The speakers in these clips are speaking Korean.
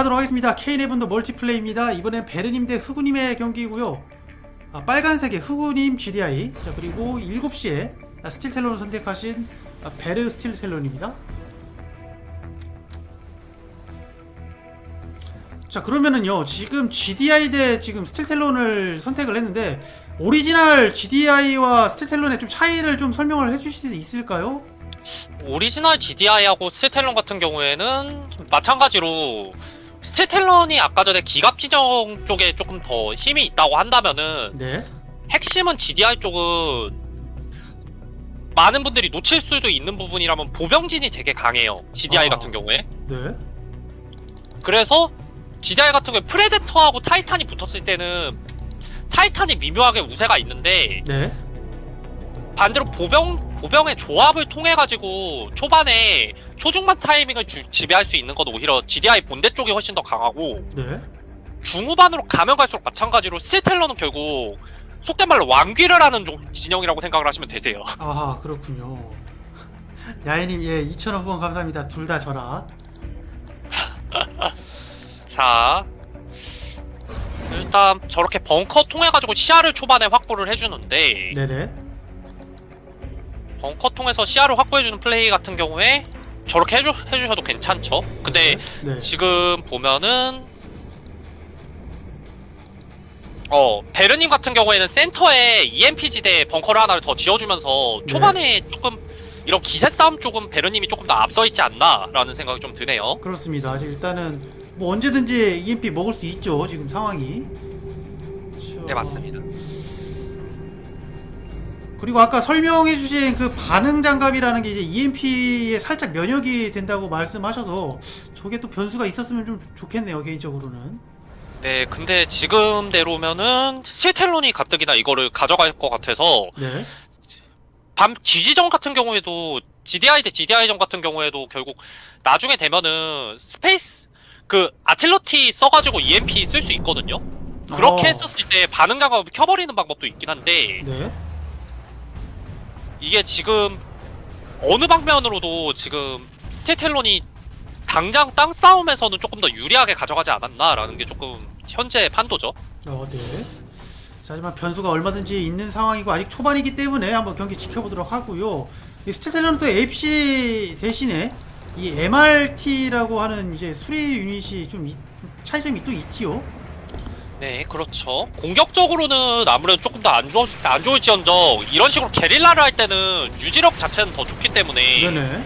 진행하도록 하겠습니다. K11도 멀티플레이입니다. 이번엔 베르님 대 흑우님의 경기고요. 아, 빨간색의 흑우님 GDI, 자 그리고 7시에 스틸텔론을 선택하신 아, 베르 스틸텔론입니다. 자 그러면은요 지금 GDI 대 지금 스틸텔론을 선택을 했는데 오리지널 GDI와 스틸텔론의 좀 차이를 좀 설명을 해주실 수 있을까요? 오리지널 GDI하고 스텔론 같은 경우에는 마찬가지로 스텔론이 아까 전에 기갑 지정 쪽에 조금 더 힘이 있다고 한다면은 네. 핵심은 GDI 쪽은 많은 분들이 놓칠 수도 있는 부분이라면 보병진이 되게 강해요. GDI 아. 같은 경우에. 네. 그래서 GDI 같은 경우에 프레데터하고 타이탄이 붙었을 때는 타이탄이 미묘하게 우세가 있는데 네. 반대로 보병 보병의 조합을 통해 가지고 초반에 초중반 타이밍을 주- 지배할 수 있는 건 오히려 GDI 본대 쪽이 훨씬 더 강하고 네. 중후반으로 가면 갈수록 마찬가지로 스테텔러는 결국 속된 말로 왕귀를 하는 종- 진영이라고 생각을 하시면 되세요. 아하 그렇군요. 야이님 예 2,000원 후원 감사합니다. 둘 다 저라. 자 일단 저렇게 벙커 통해 가지고 시야를 초반에 확보를 해주는데 네네. 벙커 통해서 시야를 확보해주는 플레이 같은 경우에 저렇게 해주, 해주셔도 괜찮죠. 근데 네. 지금 보면은 어 베르님 같은 경우에는 센터에 EMP 지대 벙커를 하나를 더 지어주면서 초반에 조금 이런 기세 싸움 쪽은 베르님이 조금 더 앞서 있지 않나라는 생각이 좀 드네요. 그렇습니다. 지금 일단은 뭐 언제든지 EMP 먹을 수 있죠. 지금 상황이. 자, 네 맞습니다. 그리고 아까 설명해주신 그 반응 장갑이라는 게 이제 EMP에 살짝 면역이 된다고 말씀하셔서 저게 또 변수가 있었으면 좀 좋겠네요 개인적으로는. 네 근데 지금대로면은 스텔론이 가뜩이나 이거를 가져갈 것 같아서 네. 밤 지지전 같은 경우에도 GDI 대 GDI전 같은 경우에도 결국 나중에 되면은 스페이스 그 아틀러티 써가지고 EMP 쓸 수 있거든요. 그렇게 어, 했었을 때 반응 장갑을 켜버리는 방법도 있긴 한데 네. 이게 지금 어느 방면으로도 지금 스테텔론이 당장 땅 싸움에서는 조금 더 유리하게 가져가지 않았나라는 게 조금 현재 판도죠. 어, 네. 자, 하지만 변수가 얼마든지 있는 상황이고 아직 초반이기 때문에 한번 경기 지켜보도록 하고요. 이 스테텔러는 또 APC 대신에 이 MRT라고 하는 이제 수리 유닛이 좀 이- 차이점이 또 있지요. 네, 그렇죠. 공격적으로는 아무래도 조금 더 안 좋을, 안 좋을지언정 이런 식으로 게릴라를 할 때는 유지력 자체는 더 좋기 때문에 네네.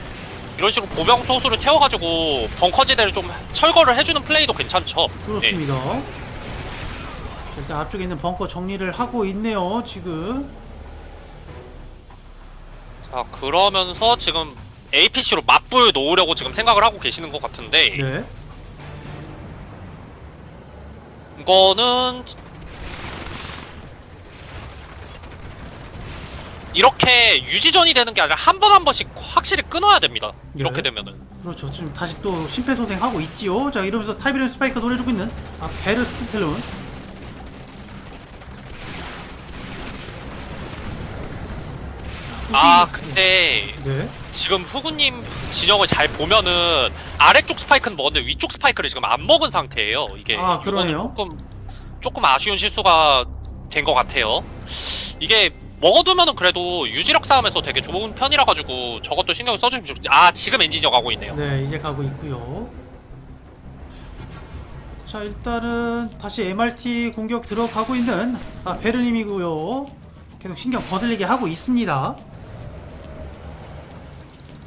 이런 식으로 보병 소수를 태워가지고 벙커지대를 좀 철거를 해주는 플레이도 괜찮죠. 네. 그렇습니다. 자, 일단 앞쪽에 있는 벙커 정리를 하고 있네요. 지금. 자, 그러면서 지금 APC로 맞불 놓으려고 지금 생각을 하고 계시는 것 같은데 네. 이거는 이렇게 유지전이 되는 게 아니라 한 번 한 번씩 확실히 끊어야 됩니다. 이렇게 네. 되면은. 그렇죠. 지금 다시 또 심폐소생하고 있지요. 자, 이러면서 타이비렌 스파이크 노려주고 있는 아, 베르 스텔론. 아 근데 네. 지금 후구님 진영을 잘 보면은 아래쪽 스파이크는 먹었는데 위쪽 스파이크를 지금 안 먹은 상태예요. 이게 아, 그러네요. 조금 조금 아쉬운 실수가 된 것 같아요. 이게 먹어두면은 그래도 유지력 싸움에서 되게 좋은 편이라 가지고 저것도 신경 써주시면 좋겠 아 지금 엔지니어 가고 있네요. 네, 이제 가고 있고요. 자, 일단은 다시 MRT 공격 들어가고 있는 아, 베르님이고요. 계속 신경 거슬리게 하고 있습니다.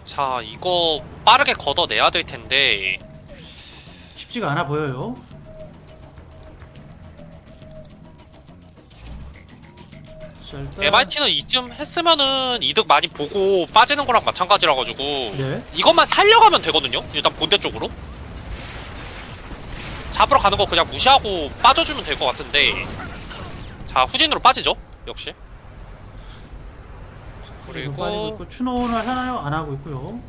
자 이거 빠르게 걷어내야 될 텐데 쉽지가 않아 보여요. 자, 일단 MRT는 이쯤 했으면은 이득 많이 보고 빠지는 거랑 마찬가지라 가지고 네. 이것만 살려가면 되거든요. 일단 본대 쪽으로. 잡으러 가는 거 그냥 무시하고 빠져주면 될 것 같은데. 자, 후진으로 빠지죠. 역시. 그리고- 빠지고 있고 추노를 하나요? 안 하고 있고요.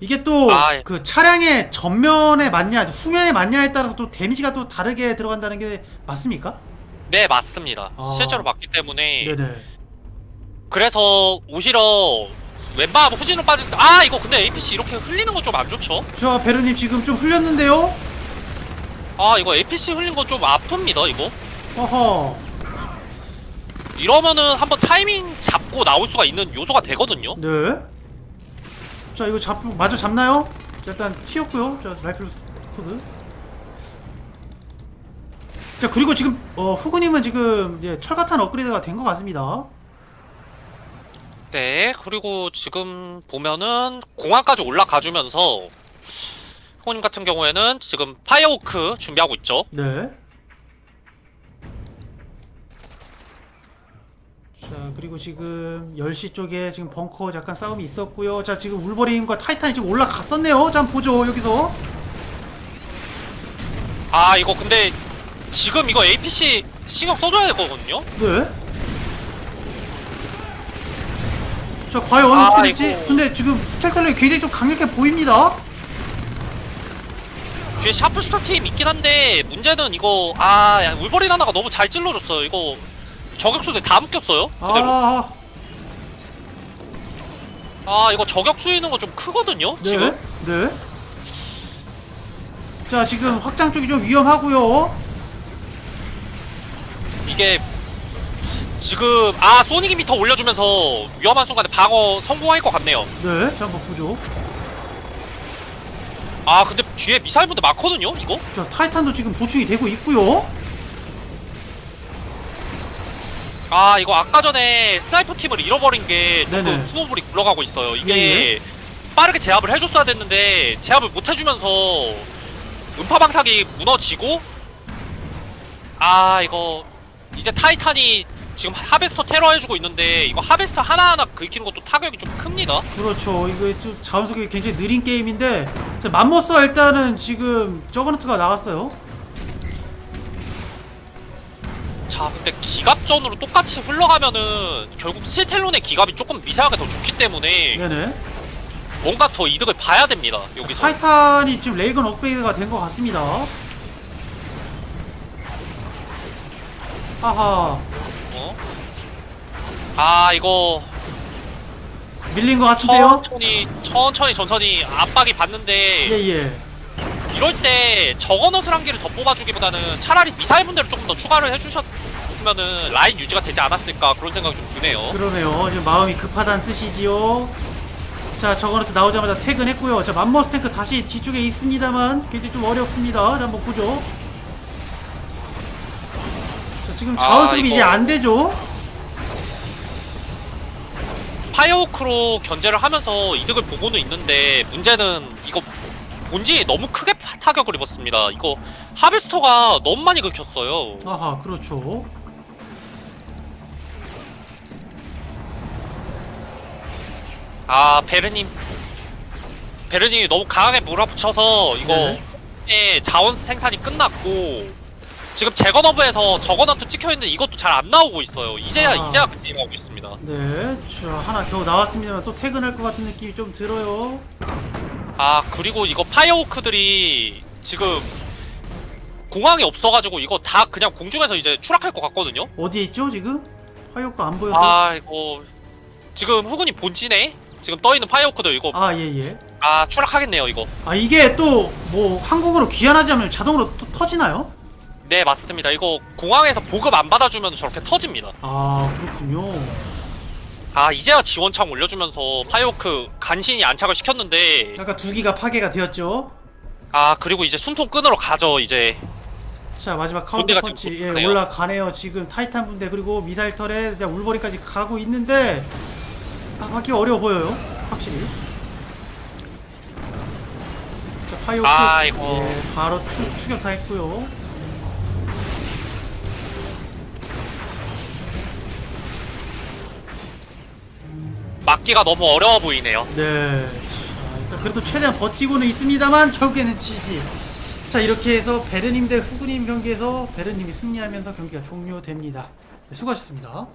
이게 또 아, 예. 그 차량의 전면에 맞냐 후면에 맞냐에 따라서 또 데미지가 또 다르게 들어간다는 게 맞습니까? 네, 맞습니다. 아. 실제로 맞기 때문에. 네네. 그래서 오히려 웬만하면 후진으로 빠질 때, 아, 이거 근데 APC 이렇게 흘리는 건 좀 안 좋죠? 자 베르님 지금 좀 흘렸는데요 아, 이거 APC 흘린 건 좀 아픕니다, 이거. 어허 이러면은 한번 타이밍 잡고 나올 수가 있는 요소가 되거든요? 네 자 이거 잡 마저 잡나요? 자, 일단 튀었고요 자 라이플 코드 자 그리고 지금 어 후구님은 지금 예, 철가탄 업그레이드가 된 것 같습니다 네, 그리고 지금 보면은 공항까지 올라가주면서 후님 같은 경우에는 지금 파이어워크 준비하고 있죠. 네. 그리고 지금 10시 쪽에 지금 벙커 약간 싸움이 있었고요. 자, 지금 울버린과 타이탄이 지금 올라갔었네요. 자, 한번 보죠. 여기서. 아, 이거 근데 지금 이거 APC 신경 써줘야 되거든요? 네. 자, 과연 아, 어떻게 될지. 이거. 근데 지금 스텔탈력이 굉장히 좀 강력해 보입니다. 뒤에 샤프슈터 팀 있긴 한데 문제는 이거 아 야, 울버린 하나가 너무 잘 찔러줬어요. 이거 저격수들 다 묶였어요. 그대로. 아, 아, 이거 저격수 있는 거 좀 크거든요. 네. 지금 네. 자, 지금 확장 쪽이 좀 위험하고요. 이게 지금 아 소닉 이 미터 올려주면서 위험한 순간에 방어 성공할 것 같네요. 네. 자, 한번 보죠. 아 근데 뒤에 미사일 분들 많거든요. 이거 자, 타이탄도 지금 보충이 되고 있고요. 아 이거 아까 전에 스나이퍼 팀을 잃어버린 게 네네. 조금 스노볼이 굴러가고 있어요. 이게 예, 빠르게 제압을 해줬어야 됐는데 제압을 못 해주면서 음파 방사기 무너지고 아 이거 이제 타이탄이 지금 하베스터 테러 해주고 있는데 이거 하베스터 하나하나 긁히는 것도 타격이 좀 큽니다. 그렇죠. 이거 좀 자원속이 굉장히 느린 게임인데 자, 맘모스가 일단은 지금 저거너트가 나갔어요. 자 근데 기갑전으로 똑같이 흘러가면은 결국 스텔론의 기갑이 조금 미세하게 더 좋기 때문에 네네. 뭔가 더 이득을 봐야 됩니다. 여기서. 타이탄이 지금 레이건 업그레이드가 된 것 같습니다. 하하. 어? 아 이거 밀린 것 같은데요? 천천히 천천히 천천히 압박이 받는데 예예. 이럴 때 저거넛을 한 개를 더 뽑아주기보다는 차라리 미사일 분대를 조금 더 추가를 해주셨 으면은 라인 유지가 되지 않았을까 그런 생각이 좀 드네요. 그러네요. 지금 마음이 급하다는 뜻이지요. 자, 저거너트 나오자마자 퇴근했고요. 자, 맘모스 탱크 다시 뒤쪽에 있습니다만 굉장히 좀 어렵습니다. 자, 한번 보죠. 자, 지금 아, 자원수급이 이거- 이제 안 되죠? 파이어워크로 견제를 하면서 이득을 보고는 있는데 문제는 이거 본진이 너무 크게 파- 타격을 입었습니다. 이거 하베스터가 너무 많이 긁혔어요. 아하, 그렇죠. 아 베르님 베르님이 너무 강하게 몰아붙여서 이거 네. 의 자원 생산이 끝났고 지금 제거너브에서 저거너트 찍혀있는 이것도 잘 안 나오고 있어요 이제야 아. 이제야 그 게임 하고 있습니다 네, 자, 하나 겨우 나왔습니다만 또 퇴근할 것 같은 느낌이 좀 들어요. 아 그리고 이거 파이어워크들이 지금 공항이 없어가지고 이거 다 그냥 공중에서 이제 추락할 것 같거든요 어디에 있죠, 지금? 화요가 안 보여서. 아 이거 지금 후군이 본진에 지금 떠있는 파이어워크들 이거 아, 예, 예. 아 추락하겠네요 이거 아, 이게 또, 뭐, 한국으로 귀환하지 않으면 자동으로 터, 터지나요? 네 맞습니다 이거 공항에서 보급 안 받아주면 저렇게 터집니다 아, 그렇군요. 아 이제야 지원창 올려주면서 파이오크 간신히 안착을 시켰는데 아까 두 기가 파괴가 되었죠. 아 그리고 이제 순통 끈으로 가죠 이제 자, 마지막 카운터 군대가 펀치. 예, 올라가네요. 올라가네요. 지금 타이탄 분대, 그리고 미사일 털에 울버린까지 가고 있는데, 아, 맞기 어려워 보여요. 확실히. 자, 파이오크. 아, 이거. 예, 바로 추, 추격 다 했고요. 막기가 너무 어려워 보이네요 네. 자, 일단 그래도 최대한 버티고는 있습니다만 결국에는 지지. 자 이렇게 해서 베르님 대 후그님 경기에서 베르님이 승리하면서 경기가 종료됩니다. 네, 수고하셨습니다.